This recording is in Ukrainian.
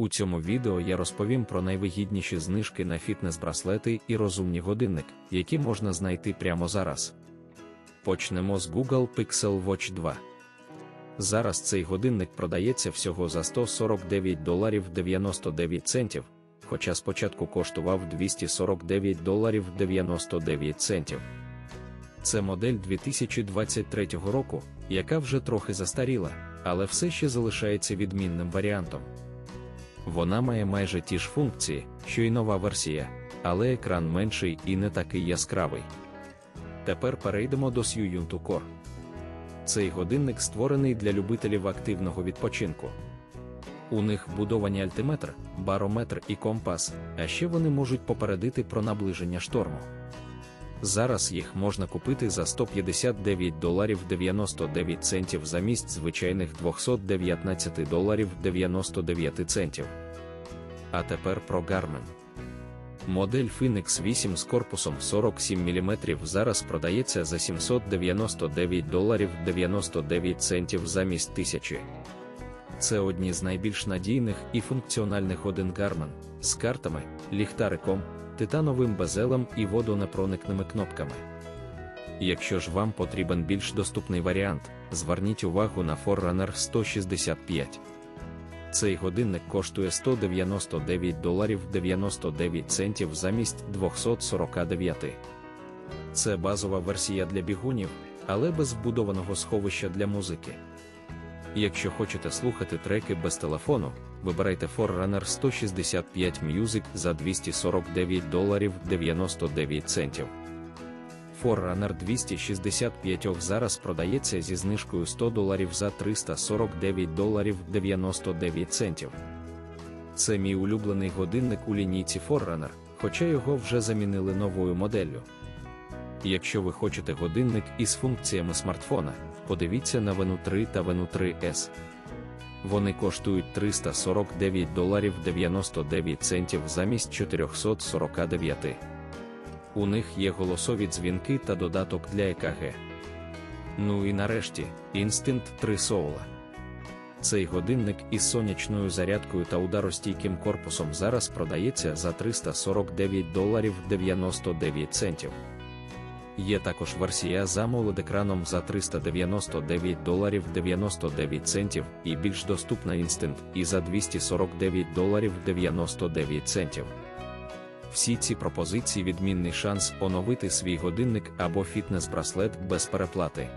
У цьому відео я розповім про найвигідніші знижки на фітнес-браслети і розумні годинник, які можна знайти прямо зараз. Почнемо з Google Pixel Watch 2. Зараз цей годинник продається всього за 149 доларів 99 центів, хоча спочатку коштував 249 доларів 99 центів. Це модель 2023 року, яка вже трохи застаріла, але все ще залишається відмінним варіантом. Вона має майже ті ж функції, що й нова версія, але екран менший і не такий яскравий. Тепер перейдемо до Сююнту Core. Цей годинник створений для любителів активного відпочинку. У них вбудовані альтиметр, барометр і компас, а ще вони можуть попередити про наближення шторму. Зараз їх можна купити за 159 доларів 99 центів замість звичайних 219 доларів 99 центів. А тепер про Garmin. Модель Phoenix 8 з корпусом 47 мм зараз продається за 799 доларів 99 центів замість 1000. Це одні з найбільш надійних і функціональних годин Garmin з картами, ліхтариком, титановим безелем і водонепроникними кнопками. Якщо ж вам потрібен більш доступний варіант, зверніть увагу на Forerunner 165. Цей годинник коштує 199 доларів 99 центів замість 249. Це базова версія для бігунів, але без вбудованого сховища для музики. Якщо хочете слухати треки без телефону, вибирайте Forerunner 165 Music за 249 доларів 99 центів. Forerunner 265 зараз продається зі знижкою 100 доларів за 349 доларів 99 центів. Це мій улюблений годинник у лінійці Forerunner, хоча його вже замінили новою моделлю. Якщо ви хочете годинник із функціями смартфона, подивіться на Venu 3 та Venu 3S. Вони коштують 349 доларів 99 центів замість 449. У них є голосові дзвінки та додаток для ЕКГ. Ну і нарешті, Instinct 3 Soul. Цей годинник із сонячною зарядкою та ударостійким корпусом зараз продається за 349 доларів 99 центів. Є також версія за amoled екраном за 399 доларів 99 центів і більш доступна Instant і за 249 доларів 99 центів. Всі ці пропозиції відмінний шанс оновити свій годинник або фітнес-браслет без переплати.